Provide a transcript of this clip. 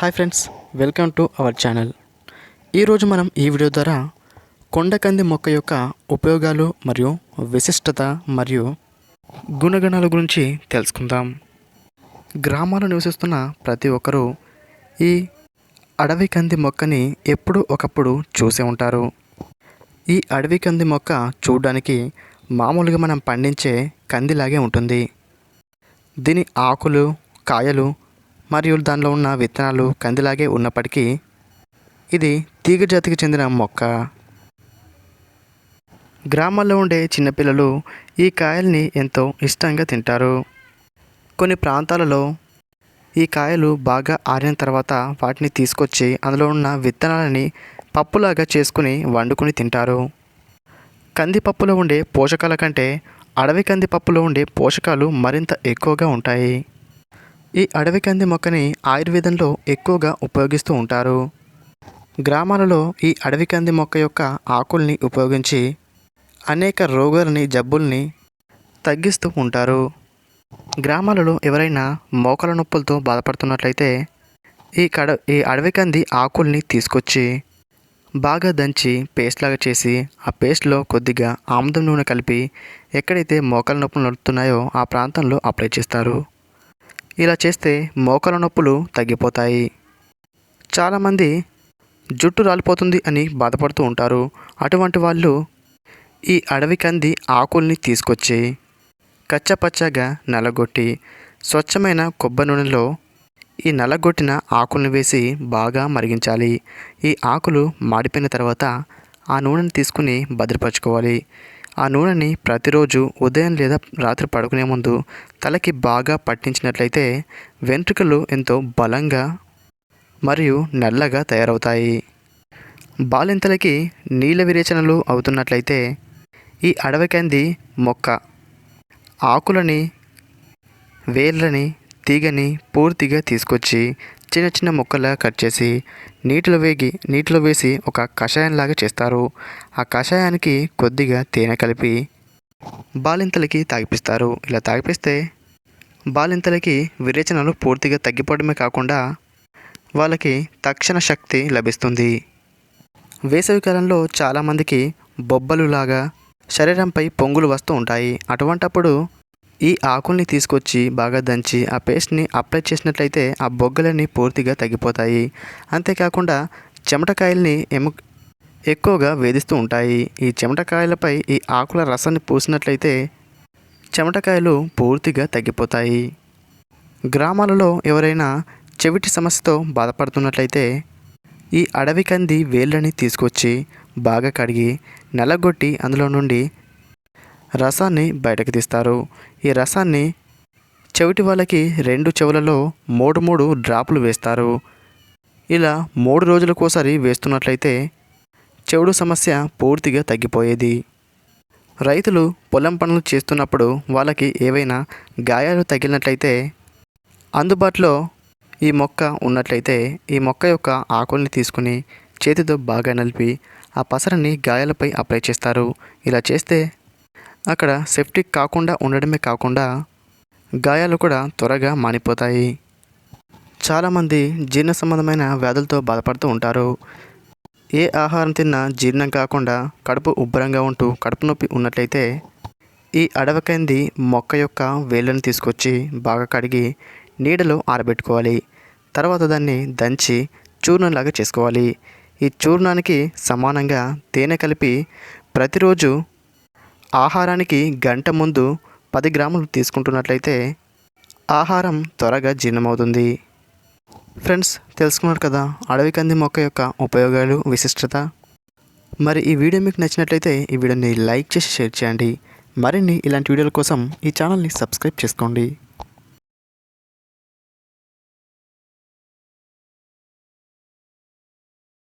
Hi friends welcome to our channel. ఈరోజు మనం ఈ వీడియో ద్వారా కొండకంది మొక్క యొక్క ఉపయోగాలు మరియు విశిష్టత మరియు గుణగణాల గురించి తెలుసుకుందాం. గ్రామాల్లో నివసిస్తున్న ప్రతి ఒక్కరూ ఈ అడవి కంది మొక్కని ఎప్పుడూ ఒకప్పుడు చూసే ఉంటారు. ఈ అడవి కంది మొక్క చూడడానికి మామూలుగా మనం పండించే కందిలాగే ఉంటుంది. దీని ఆకులు కాయలు మరియు దానిలో ఉన్న విత్తనాలు కందిలాగే ఉన్నప్పటికీ ఇది తీగ జాతికి చెందిన మొక్క. గ్రామాల్లో ఉండే చిన్నపిల్లలు ఈ కాయల్ని ఎంతో ఇష్టంగా తింటారు. కొన్ని ప్రాంతాలలో ఈ కాయలు బాగా ఆరిన తర్వాత వాటిని తీసుకొచ్చి అందులో ఉన్న విత్తనాలని పప్పులాగా చేసుకుని వండుకొని తింటారు. కందిపప్పులో ఉండే పోషకాల కంటే అడవి కందిపప్పులో ఉండే పోషకాలు మరింత ఎక్కువగా ఉంటాయి. ఈ అడవి కంది మొక్కని ఆయుర్వేదంలో ఎక్కువగా ఉపయోగిస్తూ ఉంటారు. గ్రామాలలో ఈ అడవి కంది మొక్క యొక్క ఆకుల్ని ఉపయోగించి అనేక రోగాలని జబ్బుల్ని తగ్గిస్తూ ఉంటారు. గ్రామాలలో ఎవరైనా మోకాల నొప్పులతో బాధపడుతున్నట్లయితే ఈ కడ ఈ అడవి కంది ఆకుల్ని తీసుకొచ్చి బాగా దంచి పేస్ట్ లాగా చేసి ఆ పేస్ట్లో కొద్దిగా ఆముదం నూనె కలిపి ఎక్కడైతే మోకాల నొప్పులు నడుస్తున్నాయో ఆ ప్రాంతంలో అప్లై చేస్తారు. ఇలా చేస్తే మోకాల నొప్పులు తగ్గిపోతాయి. చాలామంది జుట్టు రాలిపోతుంది అని బాధపడుతూ ఉంటారు. అటువంటి వాళ్ళు ఈ అడవి కంది ఆకుల్ని తీసుకొచ్చి కచ్చపచ్చగా నలగొట్టి స్వచ్ఛమైన కొబ్బరి నూనెలో ఈ నలగొట్టిన ఆకుల్ని వేసి బాగా మరిగించాలి. ఈ ఆకులు మాడిపోయిన తర్వాత ఆ నూనెను తీసుకుని భద్రపరచుకోవాలి. ఆ నూనెని ప్రతిరోజు ఉదయం లేదా రాత్రి పడుకునే ముందు తలకి బాగా పట్టించినట్లయితే వెంట్రుకలు ఎంతో బలంగా మరియు నల్లగా తయారవుతాయి. బాలింతలకి నీళ్ళ విరేచనలు అవుతున్నట్లయితే ఈ అడవికంది మొక్క ఆకులని వేర్లని తీగని పూర్తిగా తీసుకొచ్చి చిన్న చిన్న ముక్కలా కట్ చేసి నీటిలో వేగి నీటిలో వేసి ఒక కషాయంలాగా చేస్తారు. ఆ కషాయానికి కొద్దిగా తేనె కలిపి బాలింతలకి తాగిపిస్తారు. ఇలా తాగిపిస్తే బాలింతలకి విరేచనలు పూర్తిగా తగ్గిపోవడమే కాకుండా వాళ్ళకి తక్షణ శక్తి లభిస్తుంది. వేసవికాలంలో చాలామందికి బొబ్బలులాగా శరీరంపై పొంగులు వస్తూ ఉంటాయి. అటువంటప్పుడు ఈ ఆకుల్ని తీసుకొచ్చి బాగా దంచి ఆ పేస్ట్ని అప్లై చేసినట్లయితే ఆ బొగ్గలన్నీ పూర్తిగా తగ్గిపోతాయి. అంతేకాకుండా చెమటకాయల్ని ఎము ఎక్కువగా వేధిస్తూ ఉంటాయి. ఈ చెమటకాయలపై ఈ ఆకుల రసాన్ని పూసినట్లయితే చెమటకాయలు పూర్తిగా తగ్గిపోతాయి. గ్రామాలలో ఎవరైనా చెవిటి సమస్యతో బాధపడుతున్నట్లయితే ఈ అడవి కంది వేళ్ళని తీసుకొచ్చి బాగా కడిగి నలగొట్టి అందులో నుండి రసాన్ని బయటకు తీస్తారు. ఈ రసాన్ని చెవిటి వాళ్ళకి రెండు చెవులలో మూడు మూడు డ్రాపులు వేస్తారు. ఇలా మూడు రోజులకోసారి వేస్తున్నట్లయితే చెవుడు సమస్య పూర్తిగా తగ్గిపోయేది. రైతులు పొలం పనులు చేస్తున్నప్పుడు వాళ్ళకి ఏవైనా గాయాలు తగిలినట్లయితే అందుబాటులో ఈ మొక్క ఉన్నట్లయితే ఈ మొక్క యొక్క ఆకుల్ని తీసుకుని చేతితో బాగా నలిపి ఆ పసరని గాయాలపై అప్లై చేస్తారు. ఇలా చేస్తే అక్కడ సెప్టిక్ కాకుండా ఉండడమే కాకుండా గాయాలు కూడా త్వరగా మానిపోతాయి. చాలామంది జీర్ణ సంబంధమైన వ్యాధులతో బాధపడుతూ ఉంటారు. ఏ ఆహారం తిన్నా జీర్ణం కాకుండా కడుపు ఉబ్బరంగా ఉంటూ కడుపు నొప్పి ఉన్నట్లయితే ఈ అడవకంది మొక్క యొక్క వేళ్ళను తీసుకొచ్చి బాగా కడిగి నీడలో ఆరబెట్టుకోవాలి. తర్వాత దాన్ని దంచి చూర్ణంలాగా చేసుకోవాలి. ఈ చూర్ణానికి సమానంగా తేనె కలిపి ప్రతిరోజు ఆహారానికి గంట ముందు పది గ్రాములు తీసుకుంటున్నట్లయితే ఆహారం త్వరగా జీర్ణమవుతుంది. ఫ్రెండ్స్ తెలుసుకున్నారు కదా అడవి కంది మొక్క యొక్క ఉపయోగాలు విశిష్టత? మరి ఈ వీడియో మీకు నచ్చినట్లయితే ఈ వీడియోని లైక్ చేసి షేర్ చేయండి. మరిన్ని ఇలాంటి వీడియోల కోసం ఈ ఛానల్ని సబ్స్క్రైబ్ చేసుకోండి.